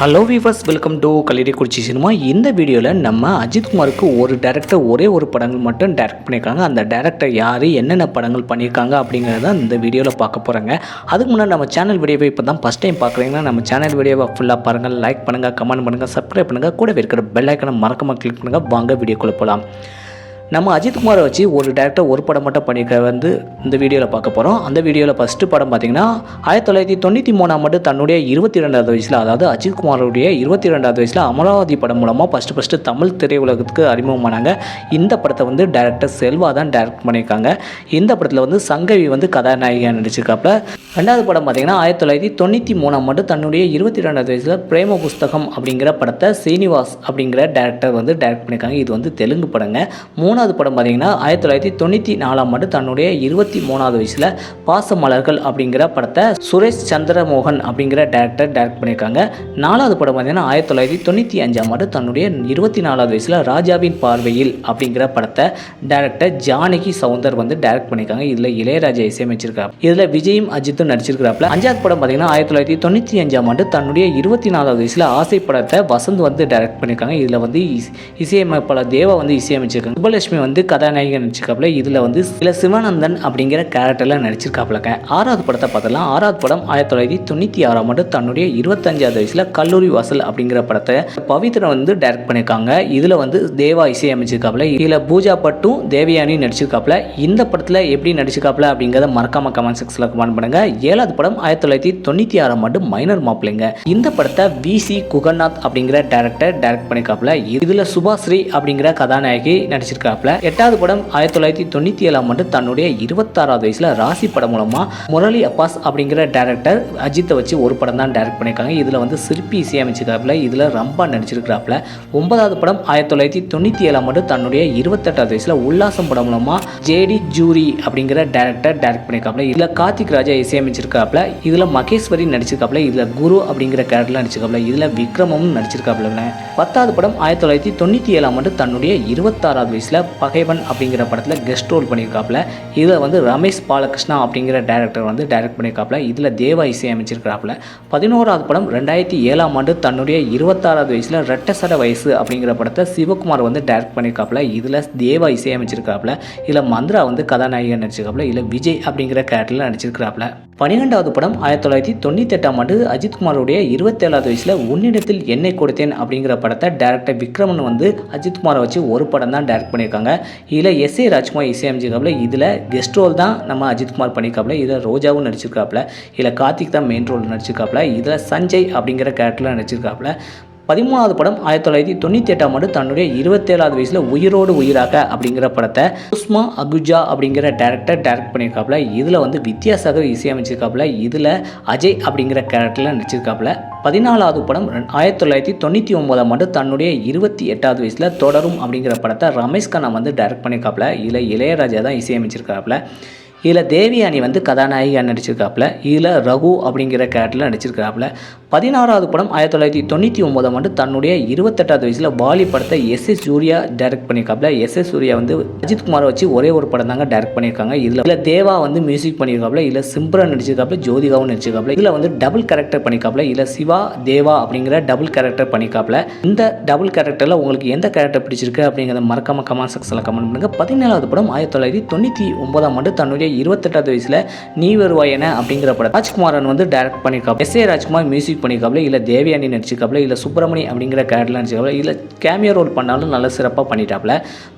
Hello viewers welcome to கல்லூரி குறிச்சி cinema இந்த வீடியோவில் நம்ம அஜித்குமாருக்கு ஒரு டேரக்டர் ஒரே ஒரு படங்கள் மட்டும் டேரக்ட் பண்ணியிருக்காங்க. அந்த டேரக்டர் யார் என்னென்ன படங்கள் பண்ணியிருக்காங்க அப்படிங்கிறத இந்த வீடியோவில் பார்க்க போகிறாங்க அதுக்கு முன்னாடி நம்ம சேனல் வீடியோவை இப்போ தான் ஃபஸ்ட் டைம் பார்க்குறீங்கன்னா நம்ம சேனல் வீடியோவை ஃபுல்லாக பாருங்கள் லைக் பண்ணுங்கள் கமெண்ட் பண்ணுங்கள் சப்ஸ்கிரைப் பண்ணுங்கள் கூடவே இருக்கிற பெல் ஐக்கனை மறக்காமல் கிளிக் பண்ணுங்கள் வாங்க வீடியோக்குள்ளே போகலாம் நம்ம அஜித்குமாரை வச்சு ஒரு டேரக்டர் ஒரு படம் மட்டும் பண்ணியிருக்க வந்து இந்த வீடியோவில் பார்க்க போகிறோம் அந்த வீடியோவில் ஃபஸ்ட்டு படம் பார்த்தீங்கன்னா ஆயிரத்தி தொள்ளாயிரத்தி தொண்ணூற்றி மூணாம் ஆண்டு தன்னுடைய இருபத்தி ரெண்டாவது வயசில் அதாவது அஜித்குமாருடைய இருபத்தி ரெண்டாவது வயசில் அமராவதி படம் மூலமாக ஃபஸ்ட்டு ஃபஸ்ட்டு தமிழ் திரையுலகத்துக்கு அறிமுகமானாங்க. இந்த படத்தை வந்து டேரக்டர் செல்வா தான் டேரக்ட் பண்ணியிருக்காங்க. இந்த படத்தில் வந்து சங்கவி வந்து கதாநாயகியாக நடிச்சிருக்காப்புல. ரெண்டாவது படம் பார்த்தீங்கன்னா ஆயிரத்தி தொள்ளாயிரத்தி தொண்ணூற்றி மூணாம் ஆண்டு தன்னுடைய இருபத்தி ரெண்டாவது வயசில் பிரேம புஸ்தகம் அப்படிங்கிற படத்தை சீனிவாஸ் அப்படிங்கிற டேரக்டர் வந்து டேரக்ட் பண்ணியிருக்காங்க. இது வந்து தெலுங்கு படங்க. மூணு மூணாவது படம் பார்த்தீங்கன்னா ஆயிரத்தி தொள்ளாயிரத்தி தொண்ணூற்றி நாலாம் ஆண்டு தன்னுடைய இருபத்தி மூணாவது வயசில் பாசமலர்கள் அப்படிங்கிற படத்தை சுரேஷ் சந்திரமோகன் அப்படிங்கிற டேரக்டர் டைரக்ட் பண்ணியிருக்காங்க. நாலாவது படம் பார்த்தீங்கன்னா ஆயிரத்தி தொள்ளாயிரத்தி தொண்ணூற்றி அஞ்சாம் ஆண்டு தன்னுடைய இருபத்தி நாலாவது வயசில் ராஜாவின் பார்வையில் அப்படிங்கிற படத்தை டேரக்டர் ஜானகி சவுந்தர் வந்து டைரக்ட் பண்ணியிருக்காங்க. இதில் இளையராஜா இசையமைச்சிருக்காரு இதில் விஜயும் அஜித்தும் நடிச்சிருக்கிறாப்புல. அஞ்சாவது படம் பார்த்தீங்கன்னா ஆயிரத்தி தொள்ளாயிரத்தி தொண்ணூற்றி அஞ்சாம் ஆண்டு தன்னுடைய இருபத்தி நாலாவது வயசில் ஆசை படத்தை வசந்த் வந்து டைரக்ட் பண்ணியிருக்காங்க. இதில் வந்து இசையமைப்பாளர் தேவா வந்து இசையமைச்சிருக்காங்க. மகாலட்சுமி வந்து கதாநாயகி நடிச்சிருக்காப்புல. இதில் வந்து சில சிவானந்தன் அப்படிங்கிற கேரக்டரில் நடிச்சிருக்காப்புலங்க. ஆறாவது படத்தை பார்த்தலாம் ஆறாவது படம் ஆயிரத்தி தொள்ளாயிரத்தி தொண்ணூற்றி ஆறாம் ஆண்டு தன்னுடைய இருபத்தஞ்சாவது வயசில் கல்லூரி வாசல் அப்படிங்கிற படத்தை பவித்ரன் வந்து டைரக்ட் பண்ணியிருக்காங்க இதில் வந்து தேவா இசையமைச்சிருக்காப்புல இதில் பூஜா பட்டும் தேவயானி நடிச்சிருக்காப்புல. இந்த படத்தில் எப்படி நடிச்சிருக்காப்புல அப்படிங்கிறத மறக்காம கமெண்ட் செக்ஷனில் கமெண்ட் பண்ணுங்கள் ஏழாவது படம் ஆயிரத்தி தொள்ளாயிரத்தி தொண்ணூற்றி ஆறாம் ஆண்டு மைனர் மாப்பிள்ளைங்க. இந்த படத்தை விசி குகநாத் அப்படிங்கிற டேரக்டர் டைரக்ட் பண்ணியிருக்காப்புல இதில் சுபாஸ்ரீ அப்படிங்கிற கதாநாயகி நடிச்சிருக்காப்புல எட்டாவது படம் ஆயிரத்தி தொள்ளாயிரத்தி தொண்ணூற்றி ஏழாம் ஆண்டு தன்னுடைய இருபத்தாறாவது வயசில் ராசி படம் மூலமாக முரளி அப்பாஸ் அப்படிங்கிற டேரக்டர் அஜித்தை வச்சு ஒரு படம் தான் டைரக்ட் பண்ணியிருக்காங்க. இதில் வந்து சிற்பி இசையமைச்சிருக்காப்புல. இதில் ரம்பா நடிச்சிருக்கிறாப்புல. ஒன்பதாவது படம் ஆயிரத்தி தொள்ளாயிரத்தி தொண்ணூற்றி ஏழாம் ஆண்டு தன்னுடைய இருபத்தெட்டாவது வயசில் உல்லாசம் படம் மூலமாக ஜேடி ஜூரி அப்படிங்கிற டேரக்டர் டைரக்ட் பண்ணியிருக்காப்புல. இதில் கார்த்திக் ராஜா இசையமைச்சிருக்காப்புல. இதில் மகேஸ்வரி நடிச்சிருக்காப்புல. இதில் குரு அப்படிங்கிற கேரக்டர் நடிச்சிருக்காப்புல. இதில் விக்ரமும் நடிச்சிருக்காப்புல. பத்தாவது படம் ஆயிரத்தி தொள்ளாயிரத்தி தொண்ணூற்றி ஏழாம் ஆண்டு தன்னுடைய இருபத்தாறாவது வயசில் பகைவன் அப்படிங்கிற படத்தில் கெஸ்ட் ரோல் பண்ணியிருக்காப்புல. இதில் வந்து ரமேஷ் பாலகிருஷ்ணா அப்படிங்கிற டேரக்டர் வந்து டைரக்ட் பண்ணியிருக்காப்புல. இதில் தேவா இசை அமைச்சிருக்கிறாப்புல பதினோராவது படம் ரெண்டாயிரத்தி ஏழாம் ஆண்டு தன்னுடைய இருபத்தாறாவது வயசில் ரெட்டசட வயசு அப்படிங்கிற படத்தை சிவகுமார் வந்து டைரக்ட் பண்ணியிருக்காப்புல. இதில் தேவா இசையமைச்சிருக்காப்புல. இதில் மந்த்ரா வந்து கதாநாயகன் நடிச்சிருக்காப்புல. இல்லை விஜய் அப்படிங்கிற கேரக்டரில் நடிச்சிருக்கிறாப்புல. பன்னிரெண்டாவது படம் ஆயிரத்தி தொள்ளாயிரத்தி தொண்ணூற்றி எட்டாம் ஆண்டு அஜித்குமாருடைய இருபத்தேழாவது வயசில் உன்னிடத்தில் என்னை கொடுத்தேன் அப்படிங்கிற படத்தை டேரக்டர் விக்ரமன் வந்து அஜித்குமாரை வச்சு ஒரு படம் தான் டேரக்ட் பண்ணியிருக்காங்க. இதில் எஸ் ஏ ராஜ்குமார் இசையமைச்சிருக்காப்புல இதில் கெஸ்ட் ரோல் தான் நம்ம அஜித்குமார் பண்ணியிருக்காப்புல. இதில் ரோஜாவும் நடிச்சிருக்காப்புல. இதில் கார்த்திக் தான் மெயின் ரோல் நடிச்சிருக்காப்புல. இதில் சஞ்சய் அப்படிங்கிற கேரக்டரில் நடிச்சிருக்காப்புல. பதிமூணாவது படம் ஆயிரத்தி தொள்ளாயிரத்தி தொண்ணூற்றி எட்டாம் ஆண்டு தன்னுடைய இருபத்தேழாவது வயசில் உயிரோடு உயிராக அப்படிங்கிற படத்தை உஸ்மா அகுஜா அப்படிங்கிற டேரக்டர் டைரக்ட் பண்ணியிருக்காப்புல. இதில் வந்து வித்யாசாகர் இசையமைச்சிருக்காப்புல. இதில் அஜய் அப்படிங்கிற கேரக்டரில் நடிச்சிருக்காப்புல. பதினாலாவது படம் ஆயிரத்தி தொள்ளாயிரத்தி தொண்ணூற்றி ஒன்பதாம் ஆண்டு தன்னுடைய இருபத்தி எட்டாவது வயசில் தொடரும் அப்படிங்கிற படத்தை ரமேஷ் கண்ணா வந்து டைரக்ட் பண்ணியிருக்காப்புல. இதில் இளையராஜா தான் இசையமைச்சிருக்காப்புல. இதில் தேவியானி வந்து கதாநாயகியாக நடிச்சிருக்காப்புல. இதில் ரகு அப்படிங்கிற கேரக்டரில் நடிச்சிருக்காப்புல. பதினாறாவது படம் ஆயிரத்தி தொள்ளாயிரத்தி தொண்ணூற்றி ஒன்பதாம் ஆண்டு தன்னுடைய இருபத்தெட்டாவது வயசில் பாலி படத்தை எஸ் எஸ் சூர்யா டைரக்ட் பண்ணியிருக்காப்புல. எஸ் எஸ் சூர்யா வந்து அஜித் குமாரை வச்சு ஒரே ஒரு படம் தாங்க டைரக்ட் பண்ணியிருக்காங்க. இதில் இல்லை தேவா வந்து மியூசிக் பண்ணியிருக்காப்புல. இல்லை சிம்ரன் நடிச்சிருக்காப்புல ஜோதிகாவும் நடிச்சிருக்காப்புல. இதில் வந்து டபுள் கேரக்டர் பண்ணியிருக்காப்புல. இல்லை சிவா தேவா அப்படிங்கிற டபுள் கேரக்டர் பண்ணியிருக்காப்புல. இந்த டபுள் கேரக்டரில் உங்களுக்கு எந்த கேரக்டர் பிடிச்சிருக்கு அப்படிங்கிறத மறக்காம கமெண்ட் செக்ஷனில் கமெண்ட் பண்ணுங்கள் பதினேழாவது படம் ஆயிரத்தி தொள்ளாயிரத்தி தொண்ணூற்றி ஒன்பதாம் ஆண்டு தன்னுடைய இருபத்தெட்டாவது வயசில் நீ வருவாய் என அப்படிங்கிற படம். ராஜ்குமாரன் வந்து டைரக்ட் பண்ணியிருக்காப்புல. எஸ் ஏ ராஜ்குமார் மியூசிக் பண்ணியிருக்காப்புல இல்லை தேவயானி நடிச்சிருக்காப்புல இல்லை சுப்பிரமணி அப்படிங்கிற கேரக்டர் நடிச்சிருக்காப்புல இல்லை கேமியோ ரோல் பண்ணாலும் நல்ல சிறப்பாக பண்ணிட்டாப்புல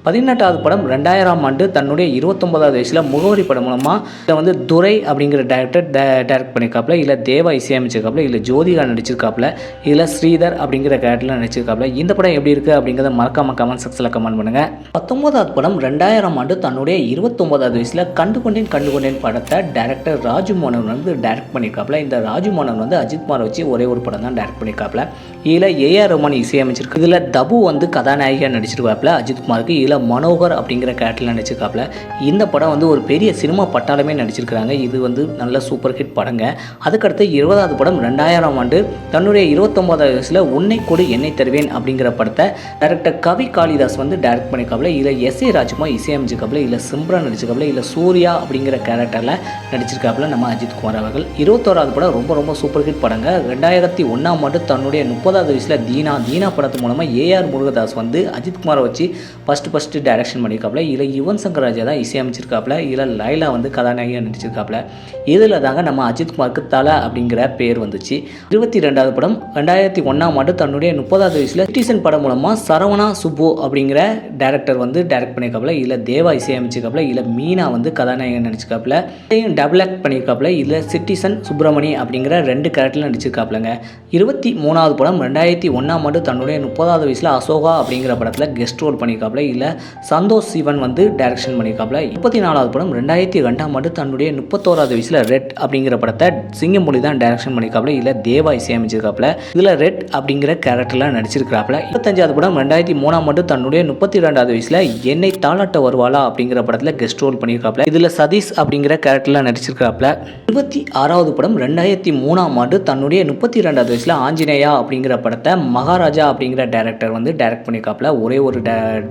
பதினெட்டாவது படம் ரெண்டாயிரம் ஆண்டு தன்னுடைய இருபத்தொம்போதாவது வயசில் முகவரி படம் மூலமாக இதை வந்து துரை அப்படிங்கிற டேரக்டர் டைரக்ட் பண்ணியிருக்காப்புல இல்லை தேவா இசையமைச்சிருக்காப்புல இல்லை ஜோதிகா நடிச்சிருக்காப்புல இல்லை ஸ்ரீதர் அப்படிங்கிற கேரக்டரில் நடிச்சிருக்காப்புல இந்த படம் எப்படி இருக்குது அப்படிங்கிறத மறக்காம கமெண்ட் செக்ஷனில் கமெண்ட் பண்ணுங்கள் பத்தொன்பதாவது படம் ரெண்டாயிரம் ஆண்டு தன்னுடைய இருபத்தொன்பதாவது வயசில் கண்டு கொண்டேன் கண்டு கொண்டேன் படத்தை டேரக்டர் ராஜு மோகன் வந்து டைரக்ட் பண்ணியிருக்காப்புல இந்த ராஜு மோகன் வந்து அஜித் குமார் வச்சு ஒரே ஒரு படம் தான் டேரக்ட் பண்ணியிருக்காப்புல இதில் ஏஆர் ரமன் இசையமைச்சிருக்கு. இதில் தபு வந்து கதாநாயகியாக நடிச்சிருக்காப்புல அஜித் குமாருக்கு. இதில் மனோகர் அப்படிங்கிற கேரக்டரில் நடிச்சிருக்காப்புல இந்த படம் வந்து ஒரு பெரிய சினிமா பட்டாலுமே நடிச்சிருக்கிறாங்க. இது வந்து நல்ல சூப்பர் ஹிட் படங்க. அதுக்கடுத்து இருபதாவது படம் ரெண்டாயிரம் ஆண்டு. தன்னுடைய இருபத்தொம்போதாவது வயசில் உன்னை கொடு என்னை தருவேன் அப்படிங்கிற படத்தை டேரக்டர் கவி காளிதாஸ் வந்து டைரக்ட் பண்ணியிருக்காப்புல இதில் எஸ் ஏ ராஜ்குமார் இசையமைச்சிருக்காப்புல இல்லை சிம்ரன் நடிச்சிருக்காப்புல இல்லை சூர்யா அப்படிங்கிற கேரக்டரில் நடிச்சிருக்காப்புல நம்ம அஜித் குமார் அவர்கள். இருபத்தோராவது படம் ரொம்ப ரொம்ப சூப்பர் ஹிட் படங்க. ரெண்டாயிரத்தி ஒன்றாம் ஆண்டு தன்னுடைய முப்பது முப்பதாவது வயசில் தீனா தீனா படத்து மூலமாக ஏஆர் முருகதாஸ் வந்து அஜித்குமாரை வச்சு ஃபஸ்ட்டு ஃபஸ்ட்டு டைரக்ஷன் பண்ணியிருக்காப்புல இல்லை யுவன் சங்கர் ராஜா தான் இசையமைச்சிருக்காப்புல. இல்லை லைலா வந்து கதாநாயகியாக நடிச்சிருக்காப்புல. இதில் தாங்க நம்ம அஜித்குமாருக்கு தலை அப்படிங்கிற பேர் வந்துச்சு. இருபத்தி ரெண்டாவது படம் ரெண்டாயிரத்தி ஒன்றாம் ஆண்டு தன்னுடைய முப்பதாவது வயசில் சிட்டிசன் படம் மூலமாக சரவணா சுப்பு அப்படிங்கிற டேரக்டர் வந்து டைரக்ட் பண்ணியிருக்காப்புல இல்லை தேவா இசையமைச்சிருக்காப்புல. இல்லை மீனா வந்து கதாநாயகன் நடிச்சிருக்காப்புல. இதையும் டபுள் ஆக்ட் பண்ணியிருக்காப்புல இல்லை சிட்டிசன் சுப்பிரமணி அப்படிங்கிற ரெண்டு கேரக்டரில் நடிச்சிருக்காப்புலங்க. இருபத்தி மூணாவது படம் ரெண்டாயிரத்தி ஒன்றாம் ஆண்டு தன்னுடைய முப்பதாவது வயசில் அசோகா அப்படிங்கிற படத்தில் கெஸ்ட் ரோல் பண்ணியிருக்காப்புல இல்லை சந்தோஷ் சிவன் வந்து டைரக்ஷன் பண்ணியிருக்காப்புல முப்பத்தி நாலாவது படம் ரெண்டாயிரத்தி ரெண்டாம் ஆண்டு தன்னுடைய முப்பத்தோராவது வயசில் ரெட் அப்படிங்கிற படத்தை சிங்கமொழி தான் டைரக்ஷன் பண்ணியிருக்காப்புல இல்லை தேவா இசையமைச்சிருக்காப்புல இதில் ரெட் அப்படிங்கிற கேரக்டரில் நடிச்சிருக்காப்புல இருபத்தஞ்சாவது படம் ரெண்டாயிரத்தி மூணாம் ஆண்டு தன்னுடைய முப்பத்தி ரெண்டாவது வயசில் என்னை தாளாட்ட வருவாளா அப்படிங்கிற படத்தில் கெஸ்ட் ரோல் பண்ணியிருக்காப்புல இதில் சதீஷ் அப்படிங்கிற கேரக்டரில் நடிச்சிருக்காப்புல இருபத்தி ஆறாவது படம் ரெண்டாயிரத்தி மூணாம் ஆண்டு தன்னுடைய முப்பத்தி ரெண்டாவது வயசில் ஆஞ்சநேயா அப்படிங்கிற படத்தை மகாராஜா அப்படிங்கிற டேரக்டர் வந்து டைரக்ட் பண்ணியிருக்காப்புல ஒரே ஒரு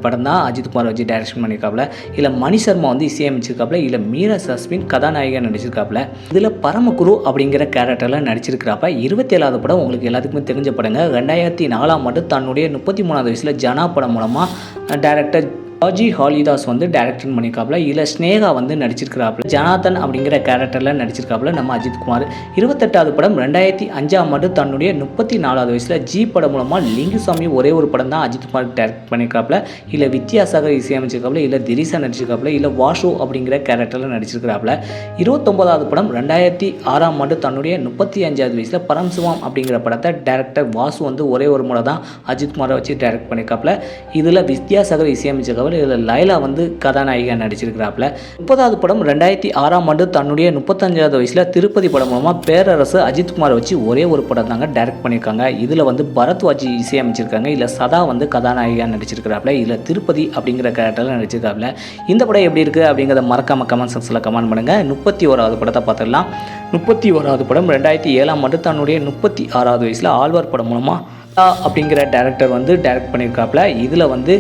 படம் தான் அஜித்குமார் வச்சு டைரக்ஷன் பண்ணியிருக்காப்புல இல்லை மணி சர்மா வந்து இசையமைச்சிருக்காப்புல. இல்லை மீரா சஸ்மின் கதாநாயகன் நடிச்சிருக்காப்புல. இதில் பரமகுரு அப்படிங்கிற கேரக்டரில் நடிச்சிருக்கிறாப்ப. இருபத்தி ஏழாவது படம் உங்களுக்கு எல்லாத்துக்குமே தெரிஞ்ச படங்க. ரெண்டாயிரத்தி நாலாம் ஆண்டு தன்னுடைய முப்பத்தி மூணாவது வயசில் ஜனா படம் மூலமாக டேரக்டர் ராஜி ஹாலிதாஸ் வந்து டேரக்டர் பண்ணியிருக்காப்புல. இல்லை ஸ்னேகா வந்து நடிச்சிருக்கிறாப்புல. ஜனாதன் அப்படிங்கிற கேரக்டரில் நடிச்சிருக்காப்புல நம்ம அஜித்குமார் இருபத்தெட்டாவது படம் ரெண்டாயிரத்தி அஞ்சாம் ஆண்டு தன்னுடைய முப்பத்தி நாலாவது வயசில் ஜி படம் மூலமாக லிங்குசாமி ஒரே ஒரு படம் தான் அஜித்குமார் டேரக்ட் பண்ணியிருக்காப்புல. இல்லை வித்யாசாகர் இசையமைச்சிருக்காப்புல இல்லை திரிசா நடிச்சிருக்காப்புல இல்லை வாஷு அப்படிங்கிற கேரக்டரில் நடிச்சிருக்கிறாப்புல. இருபத்தொன்பதாவது படம் ரெண்டாயிரத்தி ஆறாம் ஆண்டு தன்னுடைய முப்பத்தி அஞ்சாவது வயசில் பரம்சிவம் அப்படிங்கிற படத்தை டேரக்டர் வாசு வந்து ஒரே ஒரு முறை தான் அஜித்குமாரை வச்சு டேரக்ட் பண்ணியிருக்காப்புல. இதில் வித்யாசாகர் இசையமைச்சிருக்காப்புல இதில் லைலா வந்து கதாநாயகியாக நடிச்சிருக்கிறாப்புல. முப்பதாவது படம் ரெண்டாயிரத்தி ஆறாம் ஆண்டு தன்னுடைய முப்பத்தஞ்சாவது வயசில் திருப்பதி படம் மூலமாக பேரரசு அஜித்குமார் வச்சு ஒரே ஒரு படம் தாங்க டைரக்ட் பண்ணியிருக்காங்க. இதில் வந்து பரத்வாஜி இசையமைச்சிருக்காங்க. இல்லை சதா வந்து கதாநாயகியாக நடிச்சிருக்கிறாப்புல. இதில் திருப்பதி அப்படிங்கிற கேரக்டரில் நடிச்சிருக்காப்புல. இந்த படம் எப்படி இருக்குது அப்படிங்கிறத மறக்காம கமெண்ட் செக்ஷனில் கமெண்ட் பண்ணுங்கள் முப்பத்தி ஓராவது படத்தை பார்த்துடலாம். முப்பத்தி ஓராவது படம் ரெண்டாயிரத்தி ஏழாம் ஆண்டு தன்னுடைய முப்பத்தி ஆறாவது வயசில் ஆழ்வார் படம் மூலமாக அப்படிங்கிற டேரக்டர் வந்து டைரக்ட் பண்ணியிருக்காப்புல. இதில் வந்து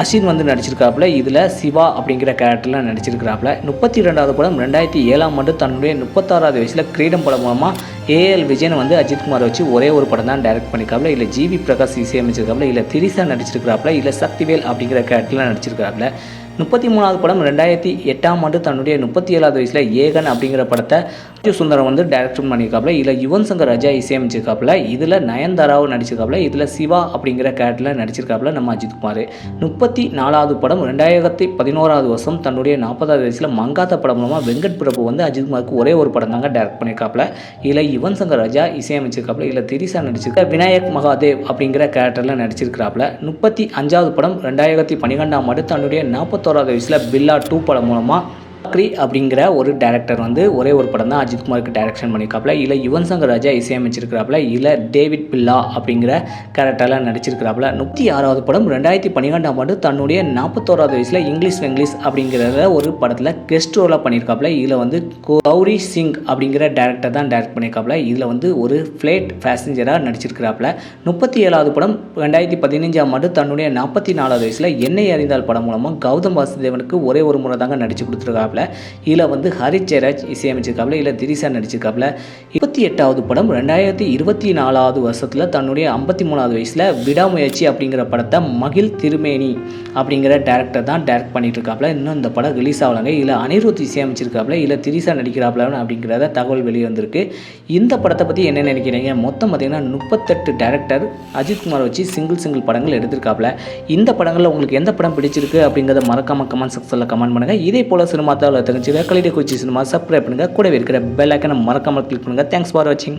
அஸ்வின் வந்து நடிச்சிருக்காப்புல இதில் சிவா அப்படிங்கிற கேரக்டரில் நடிச்சிருக்கிறாப்புல. முப்பத்தி ரெண்டாவது படம் ரெண்டாயிரத்தி ஏழாம் ஆண்டு தன்னுடைய முப்பத்தாறாவது வயசில் கிரீடம் படம் மூலமாக ஏஎல் விஜயன் வந்து அஜித்குமார் வச்சு ஒரே ஒரு படம் தான் டைரக்ட் பண்ணியிருக்காப்புல இல்லை ஜிவி பிரகாஷ் இசையமைச்சிருக்காப்புல. இல்லை திரிசா நடிச்சிருக்கிறாப்புல. இல்லை சக்திவேல் அப்படிங்கிற கேரக்டரில் நடிச்சிருக்காப்புல முப்பத்தி மூணாவது படம் ரெண்டாயிரத்தி எட்டாம் ஆண்டு தன்னுடைய முப்பத்தி ஏழாவது வயசில் ஏகன் அப்படிங்கிற படத்தை அர்ஜுன் சுந்தரம் வந்து டைரக்ஷன் பண்ணியிருக்காப்புல இதில் யுவன் சங்கர் ராஜா இசையமைச்சிருக்காப்புல. இதில் நயன்தாராவும் நடிச்சிருக்காப்புல. இதில் சிவா அப்படிங்கிற கேரக்டரில் நடிச்சிருக்காப்புல நம்ம அஜித் குமார். முப்பத்தி நாலாவது படம் ரெண்டாயிரத்தி பதினோராவது வருஷம் தன்னுடைய நாற்பதாவது வயசில் மங்காத்த படம் மூலமாக வெங்கட் பிரபு வந்து அஜித் குமாருக்கு ஒரே ஒரு படம் தாங்க டைரக்ட் பண்ணியிருக்காப்புல இதில் யுவன் சங்கர் ராஜா இசையமைச்சிருக்காப்புல. இதில் திரிசா நடிச்சிருக்க விநாயக் மகாதேவ் அப்படிங்கிற கேரக்டரில் நடிச்சிருக்கிறாப்புல. முப்பத்தி அஞ்சாவது படம் ரெண்டாயிரத்தி பன்னிரெண்டாம் ஆண்டு தன்னுடைய நாற்பத்தோராவது வயசில் பில்லா டூ படம் மூலமாக பக்ரி அப்படிங்கிற ஒரு டேரக்டர் வந்து ஒரே ஒரு படம் தான் அஜித்குமாருக்கு டேரக்ஷன் பண்ணியிருக்காப்புல. இல்லை யுவன் சங்கர் ராஜா இசையமைச்சிருக்கிறாப்புல. இல்லை டேவிட் பில்லா அப்படிங்கிற கேரக்டரில் நடிச்சிருக்கிறாப்புல. முப்பத்தி ஆறாவது படம் ரெண்டாயிரத்தி பன்னிரெண்டாம் ஆண்டு தன்னுடைய நாற்பத்தோராவது வயசில் இங்கிலீஷ் இங்கிலீஷ் அப்படிங்கிறத ஒரு படத்தில் கெஸ்ட் ரோலாக பண்ணியிருக்காப்புல. இதில் வந்து கௌரி சிங் அப்படிங்கிற டேரக்டர் தான் டேரக்ட் பண்ணியிருக்காப்புல. இதில் வந்து ஒரு ஃப்ளைட் பேசஞ்சராக நடிச்சிருக்கிறாப்புல. முப்பத்தி ஏழாவது படம் ரெண்டாயிரத்தி பதினஞ்சாம் ஆண்டு தன்னுடைய நாற்பத்தி நாலாவது வயசில் என்னை அறிந்தால் படம் மூலமாக கௌதம் வாசுதேவனுக்கு ஒரே ஒரு முறை தாங்க நடிச்சு கொடுத்துருக்காப்புல. இதில் வந்து ஹரித் ஜெயராஜ் இசையமைச்சிருக்காப்புல இல்லை திரிசா நடிச்சிருக்காப்புல. இருபத்தி எட்டாவது படம் ரெண்டாயிரத்தி இருபத்தி நாலாவது வருஷத்தில் தன்னுடைய ஐம்பத்தி மூணாவது வயசில் விடாமுயற்சி அப்படிங்கிற படத்தை மகிழ் திருமேனி அப்படிங்கிற டேரக்டர் தான் டேரக்ட் பண்ணிட்டு இருக்காப்புல இன்னும் இந்த படம் ரிலீஸ் ஆகலாங்க. இல்லை அனிருத் இசையமைச்சிருக்காப்புல இல்லை திரிசா நடிக்கிறாப்புல அப்படிங்கிறத தகவல் வெளிவந்திருக்கு. இந்த படத்தை பற்றி என்ன நினைக்கிறீங்க? மொத்தம் பார்த்தீங்கன்னா முப்பத்தெட்டு டேரக்டர் அஜித்குமார் வச்சு சிங்கிள் சிங்கிள் படங்கள் எடுத்திருக்காப்புல. இந்த படங்களில் உங்களுக்கு எந்த படம் பிடிச்சிருக்கு அப்படிங்கிறத மறக்காமல் கமெண்ட் செக்ஷனில் கமெண்ட் பண்ணுங்கள் இதே போல் சினிமா தகவலை தெரிஞ்சுக்க கலிடே குறிச்சி சினிமா சப்ஸ்கிரைப் பண்ணுங்கள் கூடவே இருக்கிற பெல் ஐக்கனை மறக்காமல் கிளிக் பண்ணுங்கள் தேங்க்ஸ் ஃபார் வாட்சிங்